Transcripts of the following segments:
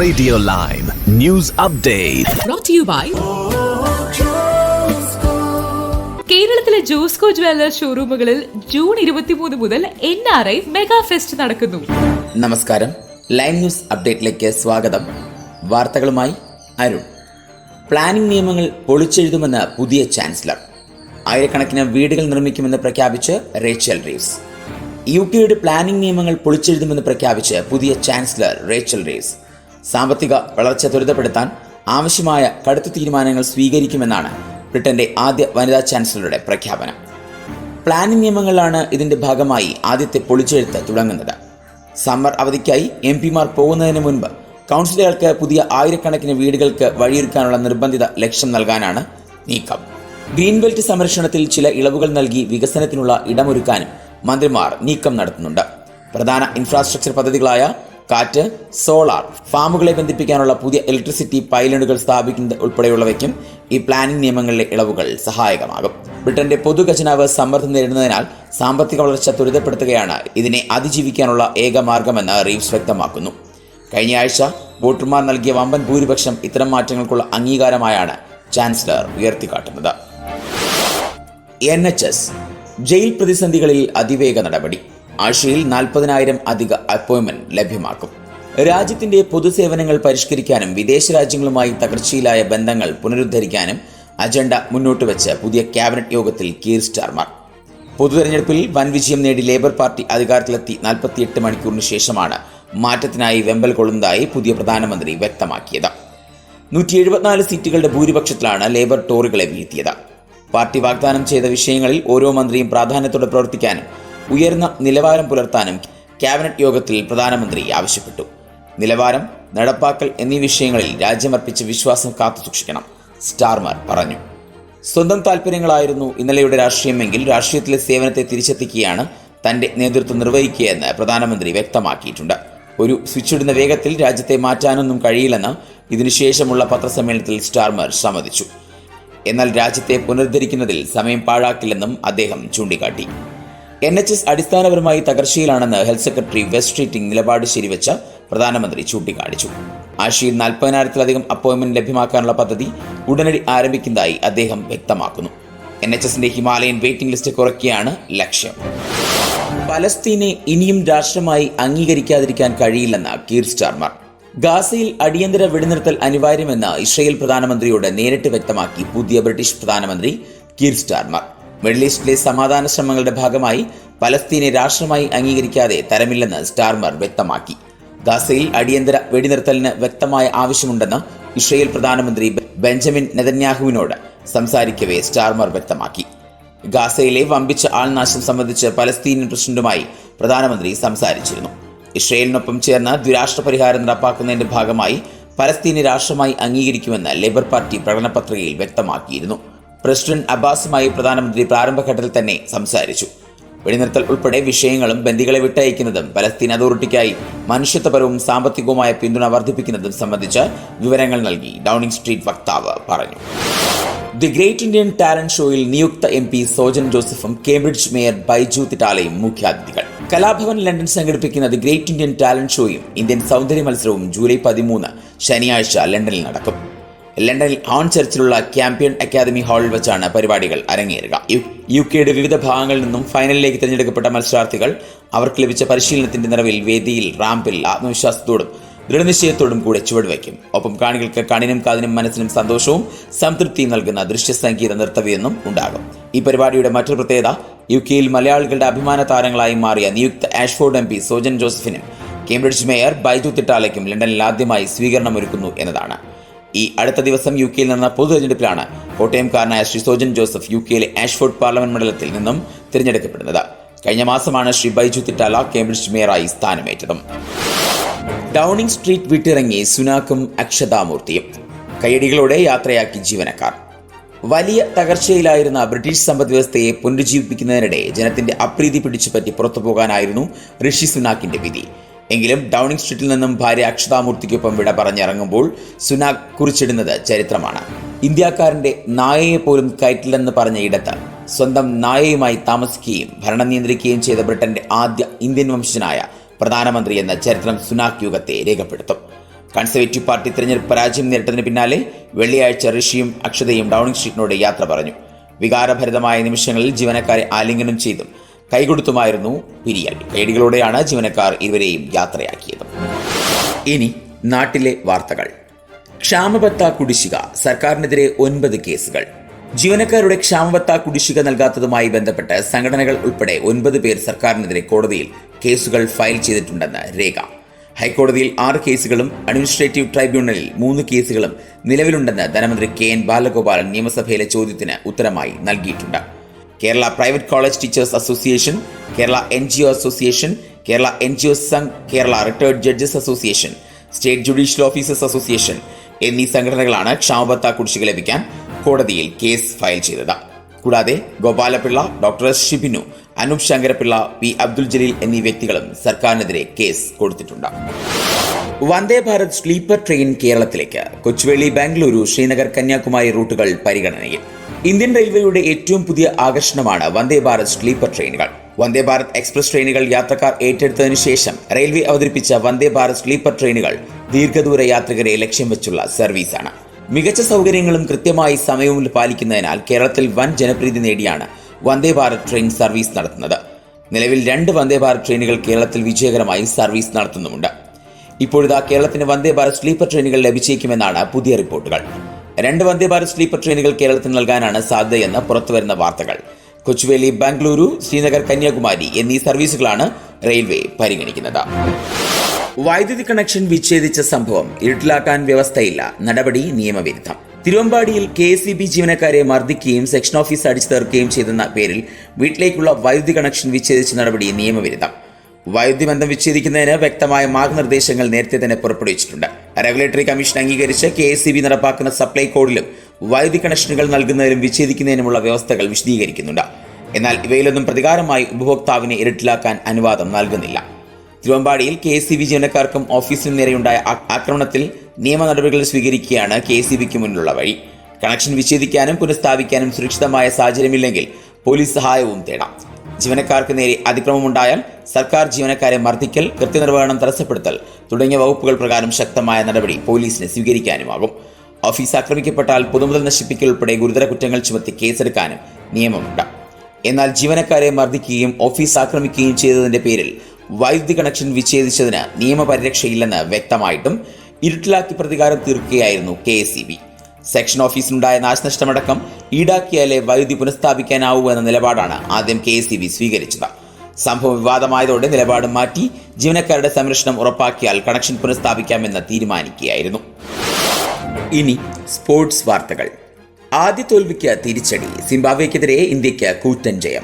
Radio Lime. News Update. brought to you by കേരളത്തിലെ Josco jewellers ഷോറൂമുകളിൽ June ഇരുപത്തിമൂന്ന് മുതൽ N R I mega fest നടക്കുന്നു. നമസ്കാരം. ലൈവ് ന്യൂസ് അപ്ഡേറ്റിലേക്ക് സ്വാഗതം. വാർത്തകളുമായി അരുൺ. പ്ലാനിംഗ് നിയമങ്ങൾ പൊളിച്ചെഴുതുമെന്ന് പുതിയ ചാൻസലർ ആയിരക്കണക്കിന് വീടുകൾ നിർമ്മിക്കുമെന്ന് പ്രഖ്യാപിച്ച് റേച്ചൽ റീവ്സ് യു കെയുടെ പ്ലാനിംഗ് നിയമങ്ങൾ പൊളിച്ചെഴുതുമെന്ന് പ്രഖ്യാപിച്ച് പുതിയ ചാൻസലർ റേച്ചൽ റീവ്സ് സാമ്പത്തിക വളർച്ച ത്വരിതപ്പെടുത്താൻ ആവശ്യമായ കടുത്ത തീരുമാനങ്ങൾ സ്വീകരിക്കുമെന്നാണ് ബ്രിട്ടന്റെ ആദ്യ വനിതാ ചാൻസലറുടെ പ്രഖ്യാപനം. പ്ലാനിംഗ് നിയമങ്ങളാണ് ഇതിന്റെ ഭാഗമായി ആദ്യത്തെ പൊളിച്ചെഴുത്ത് തുടങ്ങുന്നത്. സമ്മർ അവധിക്കായി എം പിമാർ പോകുന്നതിന് മുൻപ് കൗൺസിലുകൾക്ക് പുതിയ ആയിരക്കണക്കിന് വീടുകൾക്ക് വഴിയൊരുക്കാനുള്ള നിർബന്ധിത ലക്ഷ്യം നൽകാനാണ് നീക്കം. ഗ്രീൻ ബെൽറ്റ് സംരക്ഷണത്തിൽ ചില ഇളവുകൾ നൽകി വികസനത്തിനുള്ള ഇടമൊരുക്കാനും മന്ത്രിമാർ നീക്കം നടത്തുന്നുണ്ട്. പ്രധാന ഇൻഫ്രാസ്ട്രക്ചർ പദ്ധതികളായ കാറ്റ് സോളാർ ഫാമുകളെ ബന്ധിപ്പിക്കാനുള്ള പുതിയ ഇലക്ട്രിസിറ്റി പൈലനുകൾ സ്ഥാപിക്കുന്നത് ഉൾപ്പെടെയുള്ളവയ്ക്കും ഈ പ്ലാനിംഗ് നിയമങ്ങളിലെ ഇളവുകൾ സഹായകമാകും. ബ്രിട്ടന്റെ പൊതുഖജനാവ് സമ്മർദ്ദം നേരിടുന്നതിനാൽ സാമ്പത്തിക വളർച്ച ത്വരിതപ്പെടുത്തുകയാണ് ഇതിനെ അതിജീവിക്കാനുള്ള ഏക മാർഗമെന്ന് റീവ്സ് വ്യക്തമാക്കുന്നു. കഴിഞ്ഞ ആഴ്ച വോട്ടർമാർ നൽകിയ വമ്പൻ ഭൂരിപക്ഷം ഇത്തരം മാറ്റങ്ങൾക്കുള്ള അംഗീകാരമായാണ് ചാൻസലർ ഉയർത്തിക്കാട്ടുന്നത്. എൻ എച്ച് എസ് ജയിൽ പ്രതിസന്ധികളിൽ അതിവേഗ നടപടി. ആഴ്ചയിൽ നാൽപ്പതിനായിരം അധിക അപ്പോയിന്റ്മെന്റ് ലഭ്യമാക്കും. രാജ്യത്തിന്റെ പൊതുസേവനങ്ങൾ പരിഷ്കരിക്കാനും വിദേശ രാജ്യങ്ങളുമായി തകർച്ചയിലായ ബന്ധങ്ങൾ പുനരുദ്ധരിക്കാനും അജണ്ട മുന്നോട്ട് വെച്ച് പുതിയ ക്യാബിനറ്റ് യോഗത്തിൽ കീർ സ്റ്റാർമാർ. പൊതുതെരഞ്ഞെടുപ്പിൽ വൻ വിജയം നേടി ലേബർ പാർട്ടി അധികാരത്തിലെത്തി നാൽപ്പത്തിയെട്ട് മണിക്കൂറിന് ശേഷമാണ് മാറ്റത്തിനായി വെമ്പൽ കൊള്ളുന്നതായി പുതിയ പ്രധാനമന്ത്രി വ്യക്തമാക്കിയത്. നൂറ്റി എഴുപത്തിനാല് സീറ്റുകളുടെ ഭൂരിപക്ഷത്തിലാണ് ലേബർ ടോറികളെ വീഴ്ത്തിയത്. പാർട്ടി വാഗ്ദാനം ചെയ്ത വിഷയങ്ങളിൽ ഓരോ മന്ത്രിയും പ്രാധാന്യത്തോടെ പ്രവർത്തിക്കാനും ഉയർന്ന നിലവാരം പുലർത്താനും ക്യാബിനറ്റ് യോഗത്തിൽ പ്രധാനമന്ത്രി ആവശ്യപ്പെട്ടു. നിലവാരം നടപ്പാക്കൽ എന്നീ വിഷയങ്ങളിൽ രാജ്യമർപ്പിച്ച വിശ്വാസം കാത്തുസൂക്ഷിക്കണം സ്റ്റാർമാർ പറഞ്ഞു. സ്വന്തം താല്പര്യങ്ങളായിരുന്നു ഇന്നലെയുടെ രാഷ്ട്രീയമെങ്കിൽ രാഷ്ട്രീയത്തിലെ സേവനത്തെ തിരിച്ചെത്തിക്കുകയാണ് തന്റെ നേതൃത്വം നിർവഹിക്കുകയെന്ന് പ്രധാനമന്ത്രി വ്യക്തമാക്കിയിട്ടുണ്ട്. ഒരു സ്വിച്ചിടുന്ന വേഗത്തിൽ രാജ്യത്തെ മാറ്റാനൊന്നും കഴിയില്ലെന്ന് ഇതിനുശേഷമുള്ള പത്രസമ്മേളനത്തിൽ സ്റ്റാർമർ സമ്മതിച്ചു. എന്നാൽ രാജ്യത്തെ പുനരുദ്ധരിക്കുന്നതിൽ സമയം പാഴാക്കില്ലെന്നും അദ്ദേഹം ചൂണ്ടിക്കാട്ടി. എൻ എച്ച് എസ് അടിസ്ഥാനപരമായി തകർച്ചയിലാണെന്ന് ഹെൽത്ത് സെക്രട്ടറി വെസ്റ്റ് നിലപാട് ശരിവെച്ച പ്രധാനമന്ത്രി ചൂണ്ടിക്കാണിച്ചു. ആഴ്ചയിൽ നാൽപ്പതിനായിരത്തിലധികം അപ്പോയിന്റ്മെന്റ് ലഭ്യമാക്കാനുള്ള പദ്ധതി ഉടനടി ആരംഭിക്കുന്നതായി അദ്ദേഹം വ്യക്തമാക്കുന്നു. എൻ എച്ച് എസിന്റെ ഹിമാലയൻ വെയിറ്റിംഗ് ലിസ്റ്റ് കുറയ്ക്കുകയാണ് ലക്ഷ്യം. പലസ്തീനെ ഇനിയും രാഷ്ട്രമായി അംഗീകരിക്കാതിരിക്കാൻ കഴിയില്ലെന്ന് കീർ സ്റ്റാർമർ. ഗാസയിൽ അടിയന്തര വെടിനിർത്തൽ അനിവാര്യമെന്ന് ഇസ്രയേൽ പ്രധാനമന്ത്രിയോട് നേരിട്ട് വ്യക്തമാക്കി പുതിയ ബ്രിട്ടീഷ് പ്രധാനമന്ത്രി കീർ സ്റ്റാർമർ. മിഡിൽ ഈസ്റ്റിലെ സമാധാന ശ്രമങ്ങളുടെ ഭാഗമായി പലസ്തീനെ രാഷ്ട്രമായി അംഗീകരിക്കാതെ തരമില്ലെന്ന് സ്റ്റാർമർ വ്യക്തമാക്കി. ഗാസയിൽ അടിയന്തര വെടിനിർത്തലിന് വ്യക്തമായ ആവശ്യമുണ്ടെന്ന് ഇസ്രയേൽ പ്രധാനമന്ത്രി ബെഞ്ചമിൻ നെതന്യാഹുവിനോട് സംസാരിക്കവേ സ്റ്റാർമർ വ്യക്തമാക്കി. ഗാസയിലെ വമ്പിച്ച ആൾനാശം സംബന്ധിച്ച് പലസ്തീനിയൻ പ്രസിഡന്റുമായി പ്രധാനമന്ത്രി സംസാരിച്ചിരുന്നു. ഇസ്രയേലിനൊപ്പം ചേർന്ന് ദ്വിരാഷ്ട്ര പരിഹാരം നടപ്പാക്കുന്നതിന്റെ ഭാഗമായി പലസ്തീനെ രാഷ്ട്രമായി അംഗീകരിക്കുമെന്ന് ലേബർ പാർട്ടി പ്രകടന പത്രികയിൽ വ്യക്തമാക്കിയിരുന്നു. പ്രസിഡന്റ് അബ്ബാസുമായി പ്രധാനമന്ത്രി പ്രാരംഭഘട്ടത്തിൽ തന്നെ സംസാരിച്ചു. വെടിനിർത്തൽ ഉൾപ്പെടെ വിഷയങ്ങളും ബന്ദികളെ വിട്ടയക്കുന്നതും പലസ്തീൻ അതോറിറ്റിക്കായി മനുഷ്യത്വപരവും സാമ്പത്തികവുമായ പിന്തുണ വർദ്ധിപ്പിക്കുന്നതും സംബന്ധിച്ച് വിവരങ്ങൾ നൽകി ഡൗണിംഗ് സ്ട്രീറ്റ് വക്താവ് പറഞ്ഞു. ദി ഗ്രേറ്റ് ഇന്ത്യൻ ടാലന്റ് ഷോയിൽ നിയുക്ത എം പി സോജൻ ജോസഫും കേംബ്രിഡ്ജ് മേയർ ബൈജു തിട്ടാലയും മുഖ്യാതിഥികൾ. കലാഭവൻ ലണ്ടൻ സംഘടിപ്പിക്കുന്ന ദി ഗ്രേറ്റ് ഇന്ത്യൻ ടാലന്റ് ഷോയും ഇന്ത്യൻ സൗന്ദര്യ മത്സരവും ജൂലൈ പതിമൂന്ന് ശനിയാഴ്ച ലണ്ടനിൽ നടക്കും. ലണ്ടനിൽ ഓൺ ചർച്ചിലുള്ള ക്യാമ്പ്യൻ അക്കാദമി ഹാളിൽ വെച്ചാണ് പരിപാടികൾ അരങ്ങേറുക. യു കെയുടെ വിവിധ ഭാഗങ്ങളിൽ നിന്നും ഫൈനലിലേക്ക് തിരഞ്ഞെടുക്കപ്പെട്ട മത്സരാർത്ഥികൾ അവർക്ക് ലഭിച്ച പരിശീലനത്തിന്റെ നിറവിൽ വേദിയിൽ റാമ്പിൽ ആത്മവിശ്വാസത്തോടും ദൃഢനിശ്ചയത്തോടും കൂടെ ചുവടുവയ്ക്കും. ഒപ്പം കാണികൾക്ക് കണ്ണിനും കാതിനും മനസ്സിനും സന്തോഷവും സംതൃപ്തിയും നൽകുന്ന ദൃശ്യ സംഗീത നൃത്തവിയെന്നും ഉണ്ടാകും. ഈ പരിപാടിയുടെ മറ്റൊരു പ്രത്യേകത യു കെയിൽ മലയാളികളുടെ അഭിമാന താരങ്ങളായി മാറിയ നിയുക്ത ആഷ്ഫോർഡ് എം പി സോജൻ ജോസഫിനും കേംബ്രിഡ്ജ് മേയർ ബൈജു തിട്ടാലയ്ക്കും ലണ്ടനിൽ ആദ്യമായി സ്വീകരണമൊരുക്കുന്നു എന്നതാണ്. ഈ അടുത്ത ദിവസം യു കെയിൽ നടന്ന പൊതു തെരഞ്ഞെടുപ്പിലാണ് കോട്ടയംകാരനായ ശ്രീ സോജൻ ജോസഫ് യു കെയിലെ ആഷ്ഫോർഡ് പാർലമെന്റ് മണ്ഡലത്തിൽ നിന്നും തിരഞ്ഞെടുക്കപ്പെടുന്നത്. കഴിഞ്ഞ മാസമാണ് ശ്രീ ബൈജു തിട്ടാല കേംബ്രിഡ്ജ് മേയറായി സ്ഥാനമേറ്റതും. ഡൌണിംഗ് സ്ട്രീറ്റ് വിട്ടിറങ്ങി സുനാക്കും അക്ഷതാമൂർത്തിയും കയ്യടികളോടെ യാത്രയാക്കി ജീവനക്കാർ. വലിയ തകർച്ചയിലായിരുന്ന ബ്രിട്ടീഷ് സമ്പദ് വ്യവസ്ഥയെ പുനരുജ്ജീവിപ്പിക്കുന്നതിനിടെ ജനത്തിന്റെ അപ്രീതി പിടിച്ചുപറ്റി പുറത്തു പോകാനായിരുന്നു ഋഷി സുനാക്കിന്റെ വിധി. എങ്കിലും ഡൗണിംഗ് സ്ട്രീറ്റിൽ നിന്നും ഭാര്യ അക്ഷതാമൂർത്തിക്കൊപ്പം വിട പറഞ്ഞിറങ്ങുമ്പോൾ സുനാഗ് കുറിച്ചിടുന്നത് ചരിത്രമാണ്. ഇന്ത്യക്കാരന്റെ നായയെ പോലും കയറ്റില്ലെന്ന് പറഞ്ഞ ഇടത്ത് സ്വന്തം നായയുമായി താമസിക്കുകയും ഭരണം നിയന്ത്രിക്കുകയും ചെയ്ത ബ്രിട്ടന്റെ ആദ്യ ഇന്ത്യൻ വംശജനായ പ്രധാനമന്ത്രി എന്ന ചരിത്രം സുനാഖ് യുഗത്തെ രേഖപ്പെടുത്തും. കൺസർവേറ്റീവ് പാർട്ടി തിരഞ്ഞെടുപ്പ് പരാജയം നേരിട്ടതിന് പിന്നാലെ വെള്ളിയാഴ്ച ഋഷിയും അക്ഷതയും ഡൗണിംഗ് സ്ട്രീറ്റിനോട് യാത്ര പറഞ്ഞു. വികാരഭരിതമായ നിമിഷങ്ങളിൽ ജീവനക്കാരെ ആലിംഗനം ചെയ്തും കൈകൊടുത്തുമായിരുന്നു പിരിയൽ പേടികളോടെയാണ് ജീവനക്കാർ ഇരുവരെയും യാത്രയാക്കിയത്. ഇനി നാട്ടിലെ വാർത്തകൾ. ക്ഷാമബത്ത കുടിശ്ശിക സർക്കാരിനെതിരെ ഒൻപത് കേസുകൾ. ജീവനക്കാരുടെ ക്ഷാമബത്ത കുടിശ്ശിക നൽകാത്തതുമായി ബന്ധപ്പെട്ട് സംഘടനകൾ ഉൾപ്പെടെ ഒൻപത് പേർ സർക്കാരിനെതിരെ കോടതിയിൽ കേസുകൾ ഫയൽ ചെയ്തിട്ടുണ്ടെന്ന് രേഖ. ഹൈക്കോടതിയിൽ ആറ് കേസുകളും അഡ്മിനിസ്ട്രേറ്റീവ് ട്രൈബ്യൂണലിൽ മൂന്ന് കേസുകളും നിലവിലുണ്ടെന്ന് ധനമന്ത്രി കെ എൻ ബാലഗോപാലൻ നിയമസഭയിലെ ചോദ്യത്തിന് ഉത്തരമായി നൽകിയിട്ടുണ്ട്. Kerala private college teachers association Kerala N G O association Kerala N G O Sangh Kerala retired judges association state judicial officers association എന്നീ സംഘടനകളാണ് ക്ഷാമബത്ത കുടിശ്ശിക ലഭിക്കാൻ കോടതിയിൽ കേസ് ഫയൽ ചെയ്തത്. കൂടാതെ Gopalapilla doctor S Shibinu Anoop Sankarapilla P Abdul Jaleel എന്നീ വ്യക്തികളും സർക്കാരിനെതിരെ കേസ് കൊടുത്തിട്ടുണ്ട്. വന്ദേ ഭാരത് സ്ലീപ്പർ ട്രെയിൻ കേരളത്തിലേക്ക് കൊച്ചുവേളി ബാംഗ്ലൂരു ശ്രീനഗർ കന്യാകുമാരി റൂട്ടുകൾ പരിഗണനയിൽ. ഇന്ത്യൻ റെയിൽവേയുടെ ഏറ്റവും പുതിയ ആകർഷണമാണ് വന്ദേ ഭാരത് സ്ലീപ്പർ ട്രെയിനുകൾ. വന്ദേ ഭാരത് എക്സ്പ്രസ് ട്രെയിനുകൾ യാത്രക്കാർ ഏറ്റെടുത്തതിനു ശേഷം റെയിൽവേ അവതരിപ്പിച്ച വന്ദേ ഭാരത് സ്ലീപ്പർ ട്രെയിനുകൾ ദീർഘദൂര യാത്രികരെ ലക്ഷ്യം വെച്ചുള്ള സർവീസാണ്. മികച്ച സൗകര്യങ്ങളും കൃത്യമായി സമയവും പാലിക്കുന്നതിനാൽ കേരളത്തിൽ വൻ ജനപ്രീതി നേടിയാണ് വന്ദേ ഭാരത് ട്രെയിൻ സർവീസ് നടത്തുന്നത്. നിലവിൽ രണ്ട് വന്ദേ ഭാരത് ട്രെയിനുകൾ കേരളത്തിൽ വിജയകരമായി സർവീസ് നടത്തുന്നുമുണ്ട്. ഇപ്പോഴിതാ കേരളത്തിന് വന്ദേ ഭാരത് സ്ലീപ്പർ ട്രെയിനുകൾ ലഭിച്ചേക്കുമെന്നാണ് പുതിയ റിപ്പോർട്ടുകൾ. രണ്ട് വന്ദേ ഭാരത് സ്ലീപ്പർ ട്രെയിനുകൾ കേരളത്തിന് നൽകാനാണ് സാധ്യതയെന്ന് പുറത്തുവരുന്ന വാർത്തകൾ. കൊച്ചുവേലി ബാംഗ്ലൂരു ശ്രീനഗർ കന്യാകുമാരി എന്നീ സർവീസുകളാണ് റെയിൽവേ പരിഗണിക്കുന്നത്. വൈദ്യുതി കണക്ഷൻ വിച്ഛേദിച്ച സംഭവം ഇരുട്ടിലാക്കാൻ വ്യവസ്ഥയില്ല. നടപടി നിയമവിരുദ്ധം. തിരുവമ്പാടിയിൽ കെ എസ് ബി ജീവനക്കാരെ മർദ്ദിക്കുകയും സെക്ഷൻ ഓഫീസ് അടിച്ചു തീർക്കുകയും ചെയ്തെന്ന പേരിൽ വീട്ടിലേക്കുള്ള വൈദ്യുതി കണക്ഷൻ വിച്ഛേദിച്ച നടപടി നിയമവിരുദ്ധം. വൈദ്യുതി ബന്ധം വിച്ഛേദിക്കുന്നതിന് വ്യക്തമായ മാർഗനിർദ്ദേശങ്ങൾ നേരത്തെ തന്നെ പുറപ്പെടുവിച്ചിട്ടുണ്ട്. റെഗുലേറ്ററി കമ്മീഷൻ അംഗീകരിച്ച കെ എസ് ബി നടപ്പാക്കുന്ന സപ്ലൈ കോഡിലും വൈദ്യുതി കണക്ഷനുകൾ നൽകുന്നതിനും വിച്ഛേദിക്കുന്നതിനുമുള്ള വ്യവസ്ഥകൾ വിശദീകരിക്കുന്നുണ്ട്. എന്നാൽ ഇവയിലൊന്നും പ്രതികാരമായി ഉപഭോക്താവിനെ ഇരട്ടിലാക്കാൻ അനുവാദം നൽകുന്നില്ല. തിരുവമ്പാടിയിൽ കെ എസ് സി ബി ജീവനക്കാർക്കും ഓഫീസിനും നേരെയുണ്ടായ ആക്രമണത്തിൽ നിയമ നടപടികൾ സ്വീകരിക്കുകയാണ് കെ എസ് സി ബിക്ക് മുന്നിലുള്ള വഴി. കണക്ഷൻ വിച്ഛേദിക്കാനും പുനഃസ്ഥാപിക്കാനും സുരക്ഷിതമായ സാഹചര്യമില്ലെങ്കിൽ പോലീസ് സഹായവും തേടാം. ജീവനക്കാർക്ക് നേരെ അതിക്രമമുണ്ടായാൽ സർക്കാർ ജീവനക്കാരെ മർദ്ദിക്കൽ കൃത്യനിർവഹണം തടസ്സപ്പെടുത്തൽ തുടങ്ങിയ വകുപ്പുകൾ പ്രകാരം ശക്തമായ നടപടി പോലീസിന് സ്വീകരിക്കാനുമാകും. ഓഫീസ് ആക്രമിക്കപ്പെട്ടാൽ പൊതുമുതൽ നശിപ്പിക്കൽ ഉൾപ്പെടെ ഗുരുതര കുറ്റങ്ങൾ ചുമത്തി കേസെടുക്കാനും നിയമമുണ്ട്. എന്നാൽ ജീവനക്കാരെ മർദ്ദിക്കുകയും ഓഫീസ് ആക്രമിക്കുകയും ചെയ്തതിന്റെ പേരിൽ വൈദ്യുതി കണക്ഷൻ വിച്ഛേദിച്ചതിന് നിയമപരിരക്ഷയില്ലെന്ന് വ്യക്തമായിട്ടും ഇരുട്ടിലാക്കി പ്രതികാരം തീർക്കുകയായിരുന്നു കെ എസ് സെക്ഷൻ ഓഫീസിനുണ്ടായ നാശനഷ്ടമടക്കം ഈടാക്കിയാലേ വൈദ്യുതി പുനഃസ്ഥാപിക്കാനാവൂ എന്ന നിലപാടാണ് ആദ്യം കെ സ്വീകരിച്ചത്. സംഭവം വിവാദമായതോടെ നിലപാട് മാറ്റി ജീവനക്കാരുടെ സംരക്ഷണം ഉറപ്പാക്കിയാൽ കണക്ഷൻ പുനഃസ്ഥാപിക്കാമെന്ന് തീരുമാനിക്കുകയായിരുന്നു. ഇനി സ്പോർട്സ് വാർത്തകൾ. ആദ്യ തോൽവിക്ക് തിരിച്ചടി. സിംബാബ്വേക്കെതിരെ ഇന്ത്യയ്ക്ക് കൂറ്റൻ ജയം.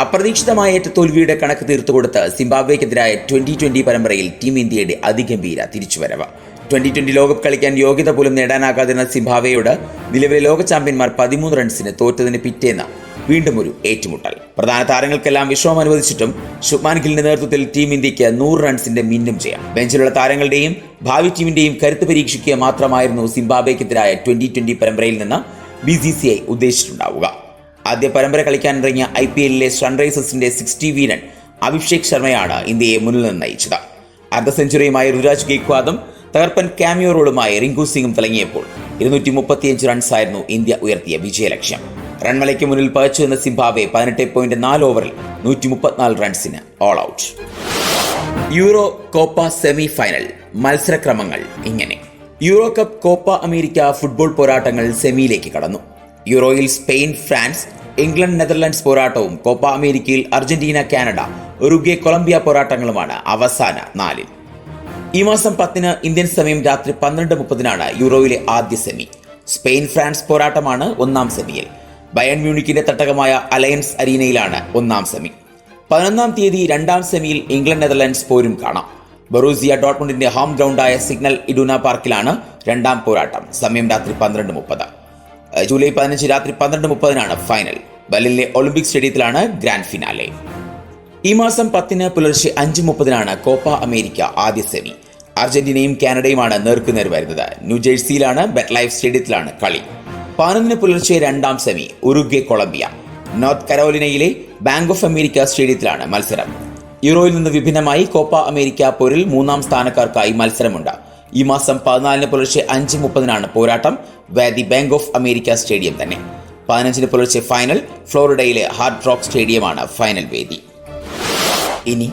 അപ്രതീക്ഷിതമായ തോൽവിയുടെ കണക്ക് തീർത്തുകൊടുത്ത് സിംബാബ്വേക്കെതിരായ ട്വന്റി ട്വന്റി പരമ്പരയിൽ ടീം ഇന്ത്യയുടെ അതിഗംഭീര തിരിച്ചുവരവ്. ട്വന്റി ട്വന്റി ലോകകപ്പ് കളിക്കാൻ യോഗ്യത പോലും നേടാനാകാതിരുന്ന സിംബാവയോട് നിലവിലെ ലോക ചാമ്പ്യന്മാർ പതിമൂന്ന് റൺസിന് തോറ്റതിന് പിറ്റേന്ന് വീണ്ടും ഒരു ഏറ്റുമുട്ടൽ. പ്രധാന താരങ്ങൾക്കെല്ലാം വിശ്രമം അനുവദിച്ചിട്ടും ശുഭ്മാൻ ഗില്ലിന്റെ നേതൃത്വത്തിൽ ടീം ഇന്ത്യയ്ക്ക് നൂറ് റൺസിന്റെ മിന്നും ചെയ്യാം ബെഞ്ചിലുള്ള താരങ്ങളുടെയും ഭാവി ടീമിന്റെയും കരുത്ത് പരീക്ഷിക്കുക മാത്രമായിരുന്നു സിംബാബേക്കെതിരായ ട്വന്റി ട്വന്റി പരമ്പരയിൽ നിന്ന് ബി സി സി ഐ ഉദ്ദേശിച്ചിട്ടുണ്ടാവുക. ആദ്യ പരമ്പര കളിക്കാനിറങ്ങിയ ഐ പി എല്ലിലെ സൺറൈസേഴ്സിന്റെ സിക്സ്റ്റി വീരൻ അഭിഷേക് ശർമ്മയാണ് ഇന്ത്യയെ മുന്നിൽ നിന്ന് നയിച്ചത്. അർദ്ധ സെഞ്ചുറിയുമായി ഋതുരാജ് ഗെയ്ക്വാദും തകർപ്പൻ ക്യാമിയോ റോളുമായി റിങ്കു സിംഗും തിളങ്ങിയപ്പോൾ ഇരുന്നൂറ്റി മുപ്പത്തിയഞ്ച് റൺസായിരുന്നു ഇന്ത്യ ഉയർത്തിയ വിജയലക്ഷ്യം റൺമലയ്ക്ക് മുന്നിൽ പകച്ചു നിന്ന സിംബാബെ പതിനെട്ട് പോയിന്റ് നാല് ഓവറിൽ നൂറ്റി മുപ്പത്തിനാല് റൺസിന് all out Euro Copa semi final മത്സരക്രമങ്ങൾ ഇങ്ങനെ. Euro cup Copa America football പോരാട്ടങ്ങൾ സെമിയിലേക്ക് കടന്നു. യൂറോയിൽ സ്പെയിൻ ഫ്രാൻസ് ഇംഗ്ലണ്ട് നെതർലൻഡ്സ് പോരാട്ടവും കോപ്പ അമേരിക്കയിൽ അർജന്റീന കാനഡ ഉറുഗ്വെ കൊളംബിയ പോരാട്ടങ്ങളുമാണ് അവസാന നാലിൽ. ഈ മാസം പത്തിന് ഇന്ത്യൻ സമയം രാത്രി പന്ത്രണ്ട് മുപ്പതിനാണ് യൂറോയിലെ ആദ്യ സെമി. സ്പെയിൻ ഫ്രാൻസ് പോരാട്ടമാണ് ഒന്നാം സെമിയിൽ. ബയൺ മ്യൂണിക്കിന്റെ തട്ടകമായ അലയൻസ് അരീനയിലാണ് ഒന്നാം സെമി. പതിനൊന്നാം തീയതി രണ്ടാം സെമിയിൽ ഇംഗ്ലണ്ട് നെതർലാൻഡ്സ് പോരും കാണാം. ബറൂസിയ ഡോട്ട്മുണ്ടിന്റെ ഹോം ഗ്രൗണ്ടായ സിഗ്നൽ ഇഡുന പാർക്കിലാണ് രണ്ടാം പോരാട്ടം. സമയം രാത്രി പന്ത്രണ്ട് മുപ്പത്. ജൂലൈ പതിനഞ്ച് രാത്രി പന്ത്രണ്ട് മുപ്പതിനാണ് ഫൈനൽ. ബലിലെ ഒളിമ്പിക് സ്റ്റേഡിയത്തിലാണ് ഗ്രാൻഡ് ഫിനാലെ. ഈ മാസം പത്തിന് പുലർച്ചെ അഞ്ച് മുപ്പതിനാണ് കോപ്പ അമേരിക്ക ആദ്യ സെമി. അർജന്റീനയും കാനഡയുമാണ് നേർക്കുനേർ വരുന്നത്. ന്യൂജേഴ്സിയിലാണ് ബെറ്റ് ലൈഫ് സ്റ്റേഡിയത്തിലാണ് കളി. പതിനൊന്നിന് പുലർച്ചെ രണ്ടാം സെമി ഉറുഗ്വെ കൊളംബിയ. നോർത്ത് കരോലിനയിലെ ബാങ്ക് ഓഫ് അമേരിക്ക സ്റ്റേഡിയത്തിലാണ് മത്സരം. യൂറോയിൽ നിന്ന് വിഭിന്നമായി കോപ്പ അമേരിക്ക പോരിൽ മൂന്നാം സ്ഥാനക്കാർക്കായി മത്സരമുണ്ട്. ഈ മാസം പതിനാലിന് പുലർച്ചെ അഞ്ച് മുപ്പതിനാണ് പോരാട്ടം. വാദി ബാങ്ക് ഓഫ് അമേരിക്ക സ്റ്റേഡിയം തന്നെ. പതിനഞ്ചിന് പുലർച്ചെ ഫൈനൽ ഫ്ലോറിഡയിലെ ഹാർഡ് റോക്ക് സ്റ്റേഡിയമാണ് ഫൈനൽ വേദി. ഇനി